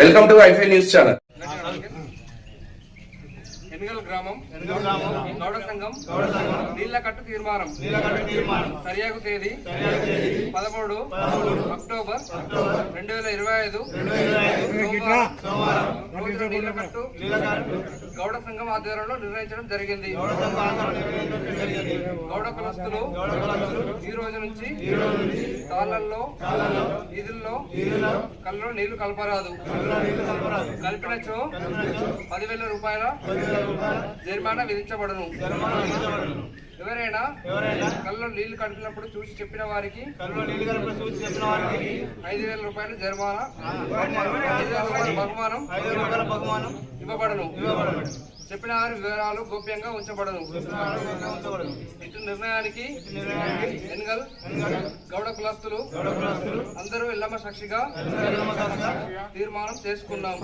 Welcome to iFi news channel. గ్రామం గౌడ సంఘం నీళ్ళ కట్టు తీర్మానం. సరియాగు తేదీ పదమూడు అక్టోబర్ రెండు వేల ఇరవై ఐదు నీళ్ళ కట్టు గౌడ సంఘం ఆధ్వర్యంలో నిర్ణయించడం జరిగింది. గౌడ కులస్తులు ఈ రోజు నుంచి వీధుల్లో కళ్ళలో నీళ్ళు కలపరాదు. కలిపినచో పదివేల రూపాయల జరిమానా విధించబడును. ఎవరైనా కళ్ళలో నీళ్ళు కలిపినప్పుడు చూసి చెప్పిన వారికి ఐదు వేల రూపాయల జరిమానా ఐదు వేల రూపాయల బహుమానం ఇవ్వబడును. చెప్పిన వారి వివరాలు గోప్యంగా ఉంచబడను ఇటు నిర్ణయానికి ఎన్గల్ గౌడ కులస్తులు అందరూ ఎల్లమ్మ సాక్షిగా తీర్మానం చేసుకున్నాం